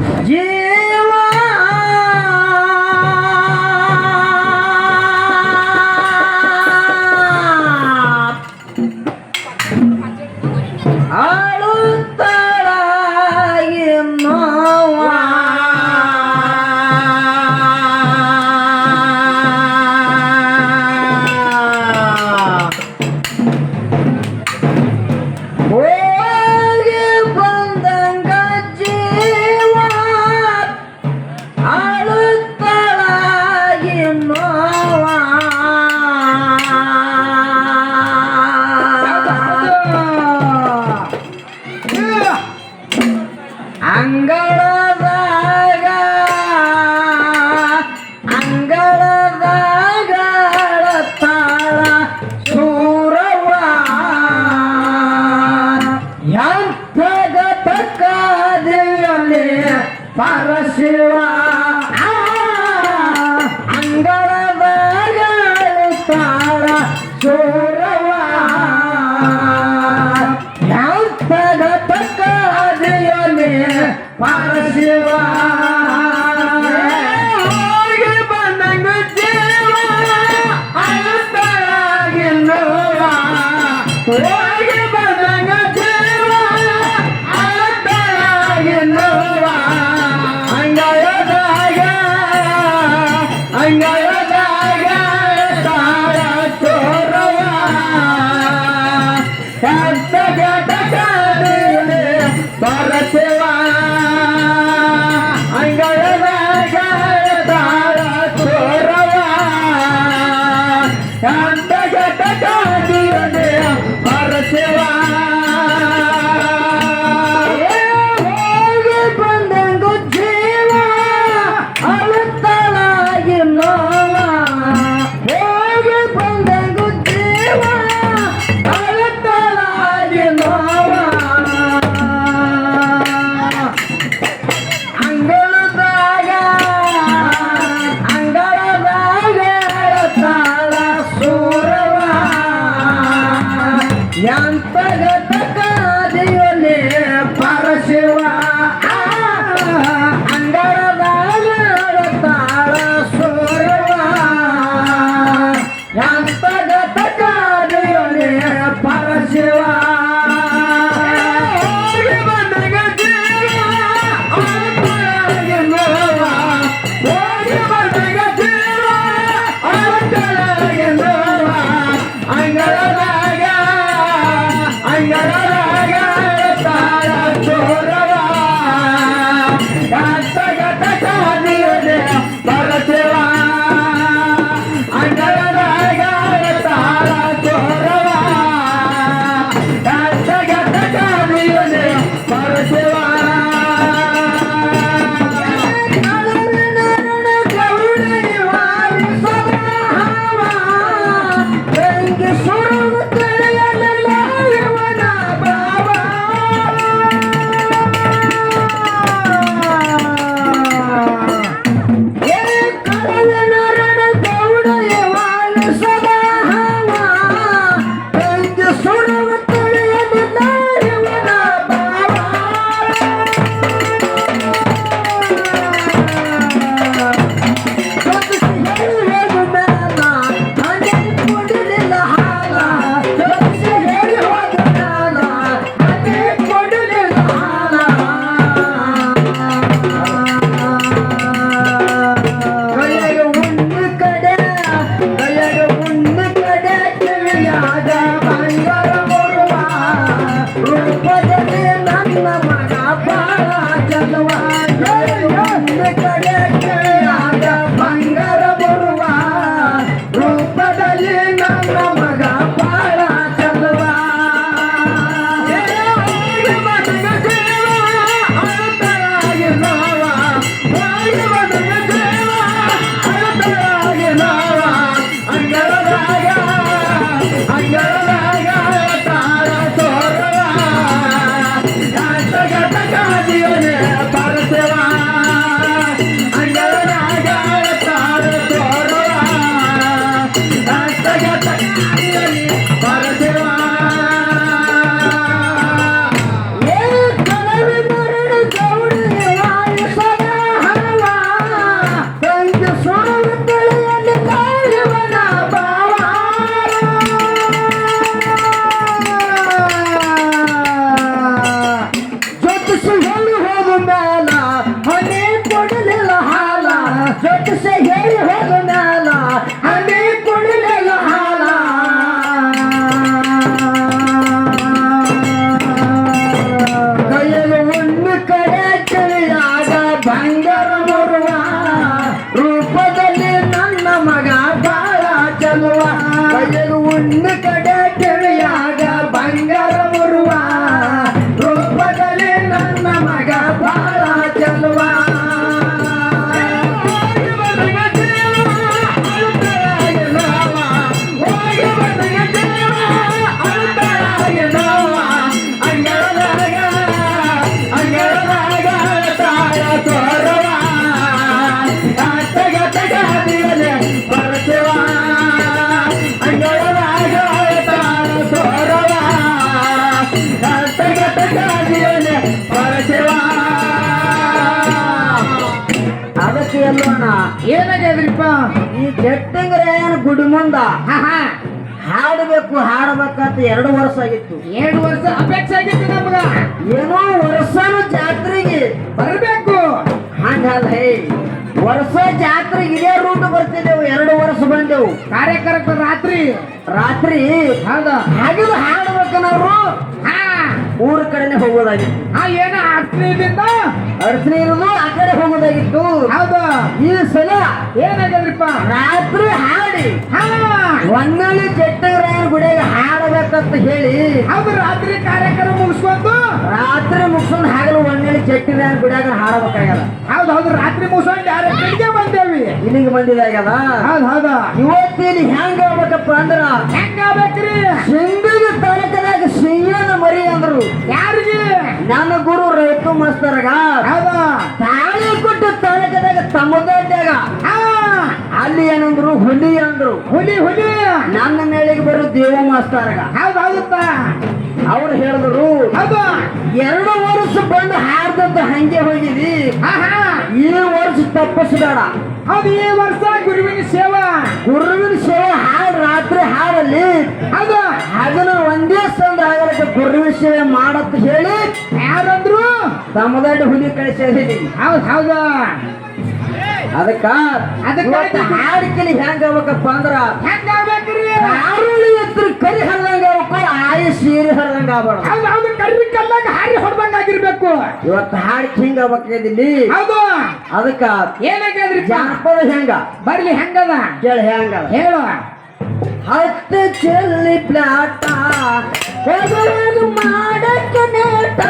Yeah! ಅಂಗಳದಾಗ ಅಂಗಳದಾಗ ತಾಳ ಸೂರವ ಎಂಥಗತಕ್ಕದಲ್ಲಿ ಪರಶಿವ. ಈ ಜಟ್ಟಂಗರೇನ ಗುಡಿ ಮುಂದ? ಹಾ ಹಾ. ಹಾಡಬೇಕು ಹಾಡಬೇಕಂತ ಎರಡು ವರ್ಷ ಆಗಿತ್ತು. ಎರಡು ವರ್ಷ ಅಪೇಕ್ಷೆ ಆಗಿತ್ತು ನಮ್ಗ. ಏನೋ ವರ್ಷನು ಜಾತ್ರೆಗೆ ಬರಬೇಕು. ಹಂಗಲ್ಲ ಹೇ ವರ್ಷ ಜಾತ್ರೆ ಇದೇ ರೂಟ್ ಬರ್ತಿದ್ದೆವು ಎರಡು ವರ್ಷ ಬಂದೆವು. ಕಾರ್ಯಕ್ರಮ ರಾತ್ರಿ. ರಾತ್ರಿ? ಹೌದಾ? ಹಾಡ್ಬೇಕು ನಾವು. ಊರ ಕಡೆನೆ ಹೋಗೋದಾಗಿತ್ತು. ಆ ಏನ ಆಗ್ತಿದ್ದಿಂದ ಅರ್ಚನೆ ಇರೋದು ಆ ಕಡೆ ಹೋಗೋದಾಗಿತ್ತು. ಹೌದಾ. ಈ ಸಲ ಏನಾಗ್ಯದ್ರಿಪ್ಪ? ರಾತ್ರಿ ಹಾಡಿ. ಒಂದಲ್ಲಿ ಹೊನ್ನಳ್ಳಿ ಜಟ್ಟಂಗರಾಯನ ಗುಡಿಯಾಗ ಹಾಡಬೇಕಂತ ಹೇಳಿ. ಹೌದು ರಾತ್ರಿ ಕಾರ್ಯಕ್ರಮ ಮುಗಿಸ್ಕೊಂಡು? ರಾತ್ರಿ ಮುಗಿಸ್ಕೊಂಡು ಹಾಗಲು ಒಂದಲ್ಲಿ ಜಟ್ಟಂಗರಾಯನ ಗುಡಿಯಾಗ ಹಾಡಬೇಕಾಗ್ಯದ. ಹೌದು ಹೌದು ರಾತ್ರಿ ಮುಗಿಸ್ಕೊಂಡು ಡೈರೆಕ್ಟ್ಗೆ ಬಂದೇವಿ. ಇಲ್ಲಿಗೆ ಬಂದಿದಾಗ್ಯದ ಹೌದು ಹೌದಾ. ಇವತ್ತಿನ ಹೆಂಗ ಆಗ್ಬೇಕಪ್ಪ ಅಂದ್ರ ಹೆಂಗಾಗ್ಬೇಕ್ರಿ ಸಿಂಗಿಗೆ ತಾಲೂಕದಾಗ ಸಿಂಹನ ಮರಿ ಅಂದ್ರು? ಯಾರಿಗೆ? ನನ್ನ ಗುರು ರೈತು ಮಾಸ್ತರ್ಗ. ತಾಳಿ ಕೊಟ್ಟು ತಾಲೂಕದಾಗ ತಮ್ಮದಾಗ ಅಲ್ಲಿ ಏನಂದ್ರು? ಹುಲಿ ಅಂದ್ರು. ಹುಲಿ ಹುಲಿ. ನನ್ನ ಮೇಳಿಗೆ ಬರು ದೇವ ಮಾಸ್ತರ್ಗ. ಹೌದಾಗುತ್ತ ಅವ್ರು ಹೇಳಿದ್ರು ಹೌದು. ಎರಡು ವರ್ಷ ಬಂದು ಹಾರ್ದದ್ದು ಹಂಗೆ ಹೋಗಿದಿ. ಈ ವರ್ಷ ತಪ್ಪಿಸ್ಬೇಡ. ಹೌದು ಈ ವರ್ಷ ಗುರುವಿನ ಸೇವಾ. ಗುರುವಿನ ಸೇವೆ ಹಾಡು ರಾತ್ರಿ ಹಾಡಲ್ಲಿ. ಅದು ಅದನ್ನ ಒಂದೇ ಸಂದ ಆಗಲಿಕ್ಕೆ ಗುರುವಿನ ಸೇವೆ ಮಾಡತ್ ಹೇಳಿ ಯಾರಂದ್ರು? ತಮ್ಮದೊಡ್ಡ ಹುಲಿ ಕಳಿಸಿ ಹೌದು ಹೌದು. ಅದಕ್ಕ ಅದಕ್ಕೆ ಹಾಡಿಕೆಲಿ ಹೆಂಗ ಆಗ್ಬೇಕಪ್ಪ ಅಂದ್ರ ಆರುಳಿ ಎತ್ತರ ಕರಿ ಹರಿದಂಗ ಆಯಿ ಸೀರೆ ಹರಿದಂಗ ಆಗ್ಬಾರ್ದು. ಹೌದು ಕರ್ರಿ ಕಲ್ಲಾಗ ಹಾರಿ ಹೊಡ್ದಂಗ ಆಗಿರ್ಬೇಕು ಇವತ್ತು ಹಾಡಿ ಹಿಂಗ ಆಗ್ಬೇಕಾಗಿದ್ದಿಲ್ಲಿ ಹೌದು. ಅದಕ್ಕ ಏನಾಗ್ಯದ್ರಿ ಜಾನಪದ ಹೆಂಗ? ಬರ್ಲಿ ಹೆಂಗದ? ಕೇಳಿ ಹೆಂಗ ಹೇಳು. ಹತ್ತು ಚೆಲ್ಲಿ ಪ್ಲಾಟ ಮಾಡಕ್ಕೆ ನೇಟಾಟ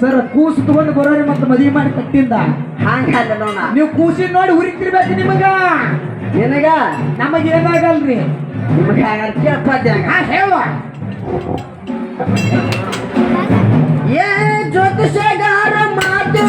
ಸರ್ ಕೂಸು ತಗೊಂಡು ಬರೋರಿ ಮತ್ತೆ ಮದುವೆ ಮಾಡಿ ಕಟ್ಟಿಂದ. ಹಂಗಲ್ಲ ನೀವು ಕೂಸಿನ ನೋಡಿ ಹುರಿತಿರ್ಬೇಕು ನಿಮಗ. ನಿನಗ? ನಮಗೆ ಏನಾಗಲ್ರಿ? ನಿಮಗೆ ಹಾ ಹೇಳು. ಏ ಜ್ಯೋತಿಷಗಾರ ಮಾತು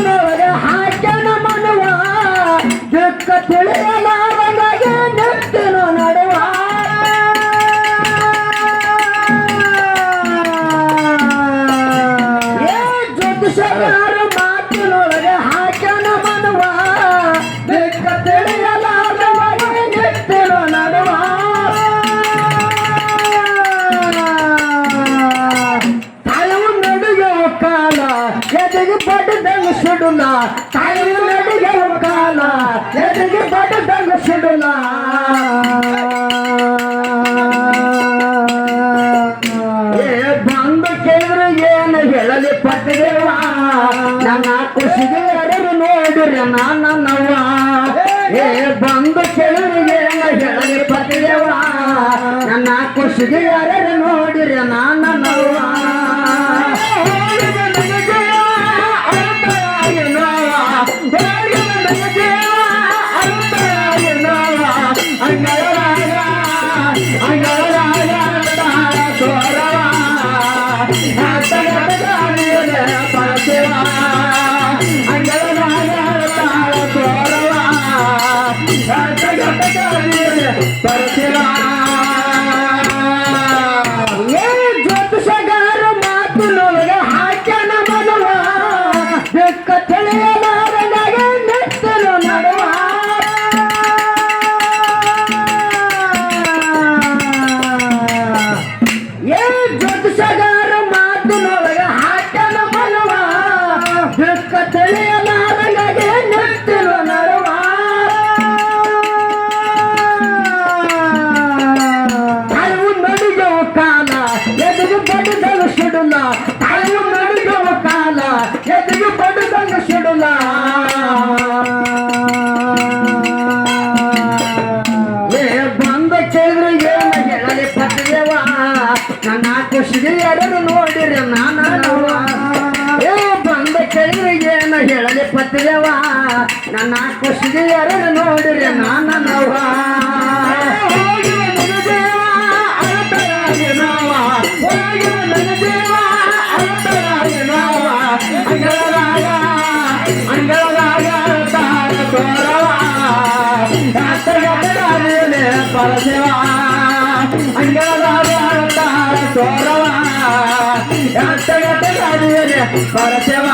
పట్టున్నా తాయి నడిగల కాల ఎదిగి పట్టు దండ సుడులా ಅಂಗಳದಾಗ ಅಂಗಳದಾಗ ತಾರ ತೋರವ ಯಾತಗತರಾಗಿಲೆ ಪರದೇವ ಅಂಗಳದಾಗ ತಾರ ತೋರವ ಯಾತಗತರಾಗಿಲೆ ಪರದೇವ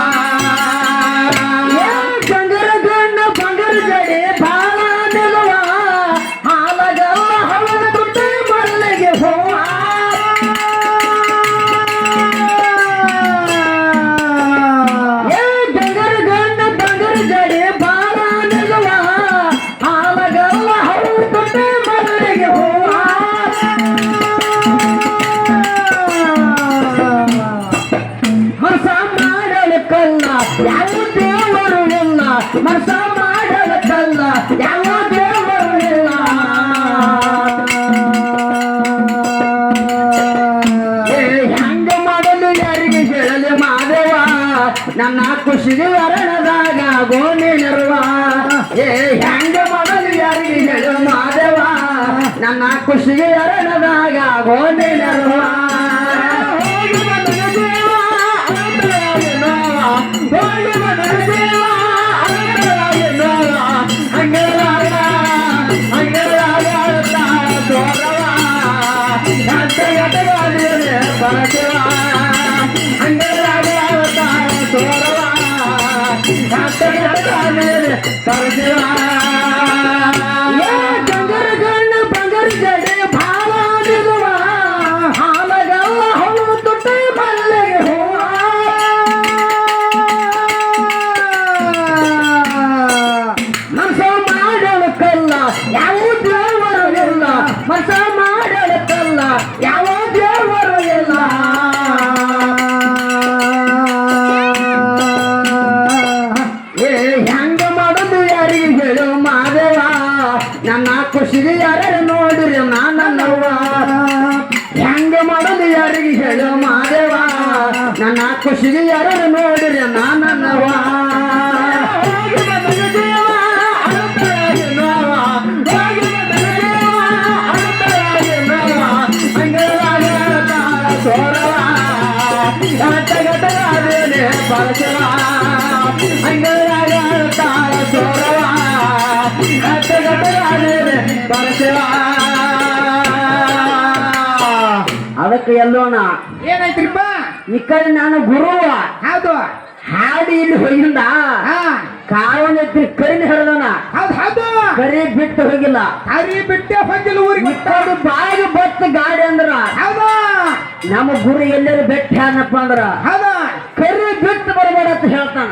ಖುಷಿಗೆ ಅರಣದಾಗ ಗೋಣಿ ನೆರವ ಏ ಹೆಂಗ ಮಾಡಲು ಯಾರಿಗೆ ಹೇಳು ಮಾದೇವ ನನ್ನ ಖುಷಿಗೆ ಅರಣದಾಗ ಗೋಣಿ ನೆರವ ಹೋಗಿ ಎಂತ ಎಟಗಾಡಿಯರೆ ಪರಶಿವ. ಏ ಅದಕ್ಕೆ ಎಲ್ಲೋಣ. ಏನಾಯ್ತ್ರಿಪ್ಪ? ಈ ಕಡೆ ನಾನು ಗುರು ಹೌದು. ಹಾಡಿ ಇಲ್ಲಿ ಹೋಗಿಲ್ಲ ಕಾರಣ ಕರಿನ ಹೇಳೋಣ ಹೌದು ಹೌದು. ಕರಿ ಬಿಟ್ಟು ಹೋಗಿಲ್ಲ. ಹರಿ ಬಿಟ್ಟೆ ಹೋಗಿಲ್ಲ ಊರಿಗೆ ಬಾಯಿಗೆ ಬತ್ತ ಗಾಡಿ ಅಂದ್ರ. ಹೌದಾ. ನಮ್ಮ ಗುರು ಎಲ್ಲರೂ ಬೆಟ್ಟ ಹ್ಯಾನಪ್ಪ ಅಂದ್ರ ಹೌದಾ? ಕರಿ ಬಿಟ್ಟು ಬರಬೇಡ ಅಂತ ಹೇಳ್ತಾನ.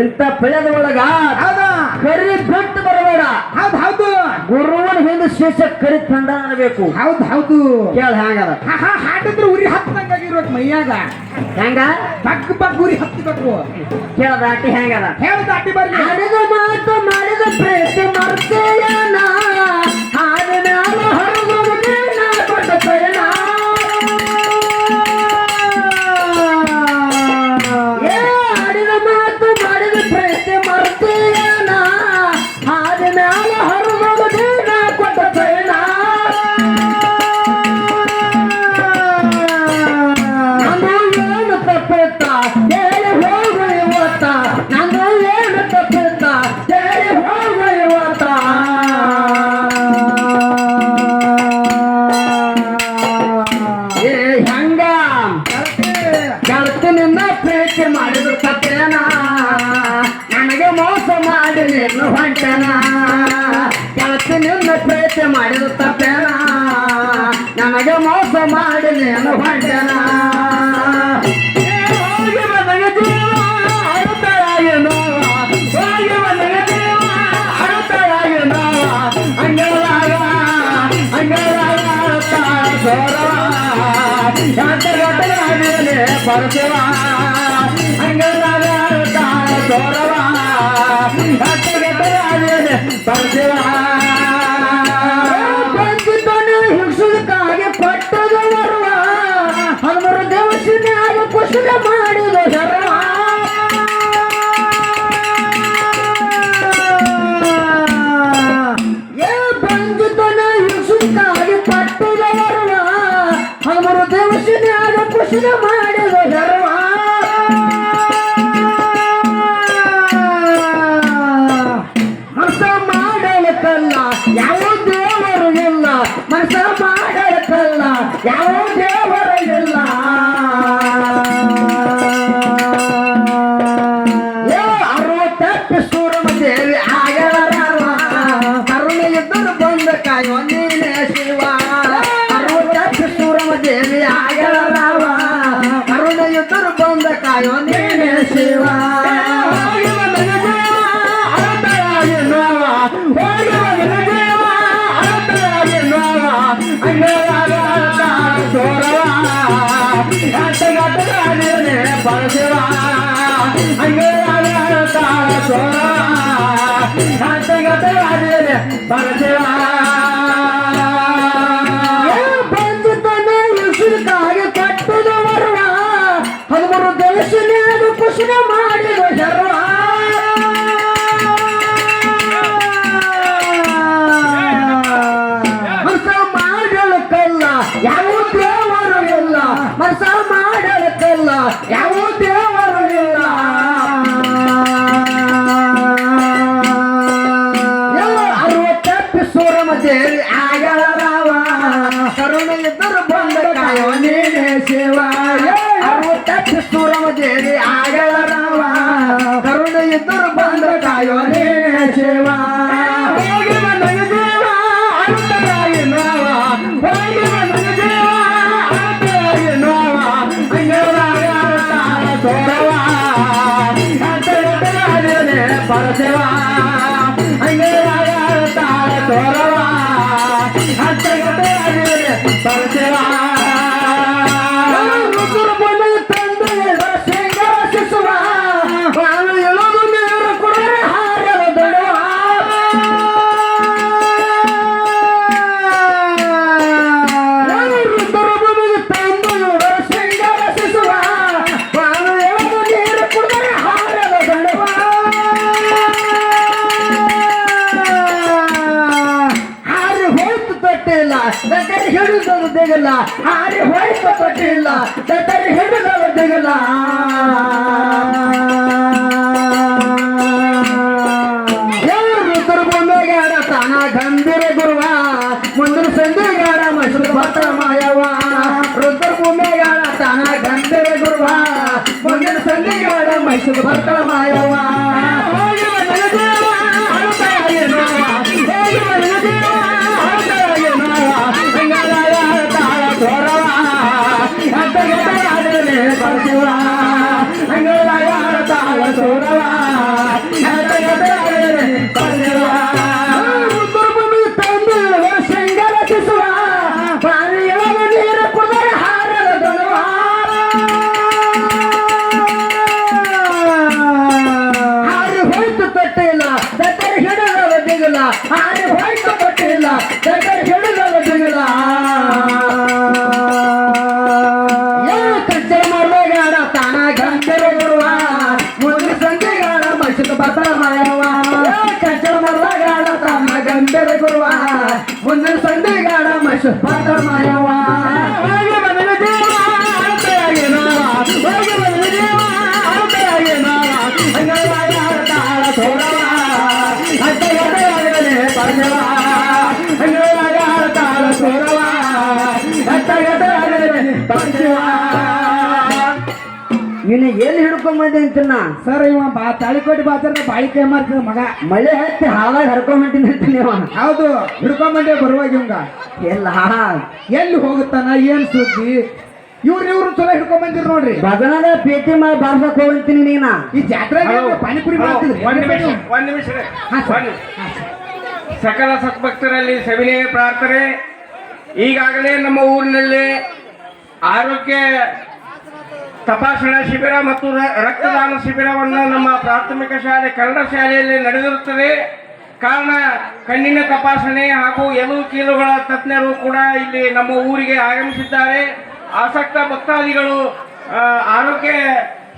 ಇಂತ ಬೆಳೆದ ಒಳಗ ಹೌದಾ? ಕರಿ ಬಿಟ್ಟು ಬರಬೇಡ. ಹೌದು ಹೌದು. ಗುರುವನ ಹಿಂದೆ ಶಿಷ್ಯ ಕರಿ ತಂದ ಅನ್ಬೇಕು ಹೌದು ಹೌದು. ಕೇಳ ಹ್ಯಾಂಗದ? ಹಾಡಿದ್ರೆ ಉರಿ ಹತ್ತಂಗಾಗಿರ್ಬೇಕು ಮೈಯಾಗ. ಹೆಂಗ? ಬಗ್ ಬಗ್ ಉರಿ ಹತ್ತಬೇಕು ಕೇಳ ದಾಟಿ ಹೆಂಗದ ಹೇಳ ದಾಟಿ ಬರ್ಲಿ. ಮಾಡಿದ ಮಾತು ಮಾಡಿದ ಪ್ರೇತ ಮರ್ತೇಯ ಹಾಡಿನ ಹುಡ್ಸುದಕ್ಕಾಗಿ ಪಟ್ಟದ ಬರುವ ಹಲವರು ಏ ಬಂಧುತನ ಹುಡ್ಸುದಕ್ಕಾಗಿ ಪಟ್ಟದ ಬರುವ ಹಲವರು ದೇವಸ್ಥಾನ ಕುಸಿದ ಮಾಡಿ Terakhir, nih, ಹೋಯ್ತು ತೊಟ್ಟಿಲ್ಲ ದಟ್ಟರಿ ಹಿಡಿದದು ದಿಗಲ್ಲ ರುದ್ರಭೂಮಿಗಾಡ ತಾನ ಮುಂದಿನ ಮಾಯವ ರುದ್ರಭೂಮಿಗಾಡ ತಾನ ಗಂಭೀರ ಗುರುವ. ಮುಂದಿನ ಸಂಧಿಗಾಡ ಮೈಸೂರು ಭಟ್ಟ ಮಾಯವ ಹಿಡಿದವ ದಿಗಲ ಹಾರಿ ಕೊಟ್ಟಿಲ್ಲ. ತೊಟ್ಟಿಲ್ಲ ದಟ್ಟರಿ ಅಂತಿನ ಸರ್ ಇವ ಬಾ ತಾಳಿಕೋಟಿ ಬಾಯಿ ಕೈ ಮಾಡ್ತಿದ ಮಗ. ಮಳೆ ಹತ್ತಿ ಹಾಳಾಗಿ ಹರ್ಕೊಂಡ್ ಹೊಂಟಿನಿ ನೀವ. ಹೌದು ಹಿಡ್ಕೊಂಬಂಡೆ ಬರುವಾಗ ಇವಂಗ. ಎಲ್ಲ. ಎಲ್ಲಿ ಹೋಗುತ್ತಾನ ಏನ್ ಸುದ್ದಿ? ಇವ್ರ ಇವ್ರು ಚಲೋ ಹಿಡ್ಕೊಂಡ್ ಬಂದಿರ್ ನೋಡ್ರಿ. ಬದನದ ಪೇಟಿ ಮಾಡಿ ಬಾರ್ಸಕ್ ಹೋಗ್ತೀನಿ ನೀನ. ಈ ಜಾತ್ರೆ ಪಾನಿಪುರಿ ಮಾಡ್ತಿದ್ರಿ? ಒಂದ್ ನಿಮಿಷ ಒಂದ್ ನಿಮಿಷ. ಸಕಲ ಸದ್ಭಕ್ತರಲ್ಲಿ ಸವಿನಯ ಪ್ರಾರ್ಥನೆ. ಈಗಾಗಲೇ ನಮ್ಮ ಊರಿನಲ್ಲಿ ಆರೋಗ್ಯ ತಪಾಸಣಾ ಶಿಬಿರ ಮತ್ತು ರಕ್ತದಾನ ಶಿಬಿರವನ್ನು ನಮ್ಮ ಪ್ರಾಥಮಿಕ ಶಾಲೆ ಕನ್ನಡ ಶಾಲೆಯಲ್ಲಿ ನಡೆದಿರುತ್ತದೆ. ಕಾರಣ ಕಣ್ಣಿನ ತಪಾಸಣೆ ಹಾಗೂ ಎಲು ಕೀಲುಗಳ ತಜ್ಞರು ಕೂಡ ಇಲ್ಲಿ ನಮ್ಮ ಊರಿಗೆ ಆಗಮಿಸಿದ್ದಾರೆ. ಆಸಕ್ತ ಭಕ್ತಾದಿಗಳು ಆರೋಗ್ಯ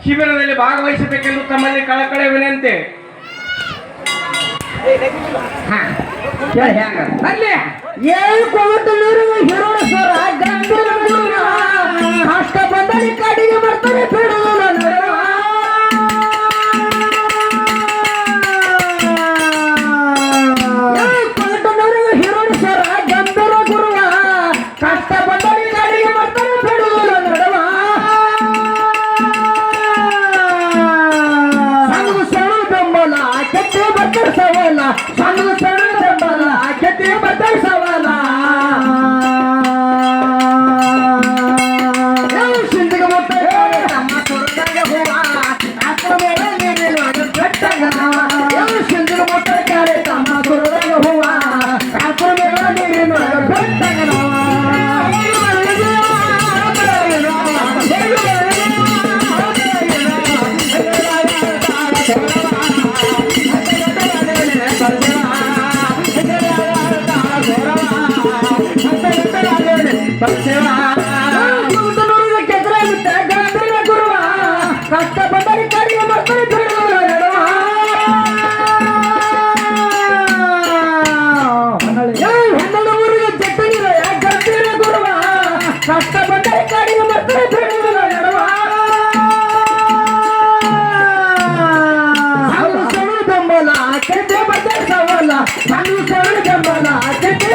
ಶಿಬಿರದಲ್ಲಿ ಭಾಗವಹಿಸಬೇಕೆಂದು ತಮ್ಮಲ್ಲಿ ಕಳಕಳೆ ವಿನಂತಿ. ಹಾ हाथ का बंदा ये काटी के मरते भी ಸವಾಲ ಸಣ್ಣ ಸಣ್ಣ ಬೆಂಬಲ ಕೆಟ್ಟೆ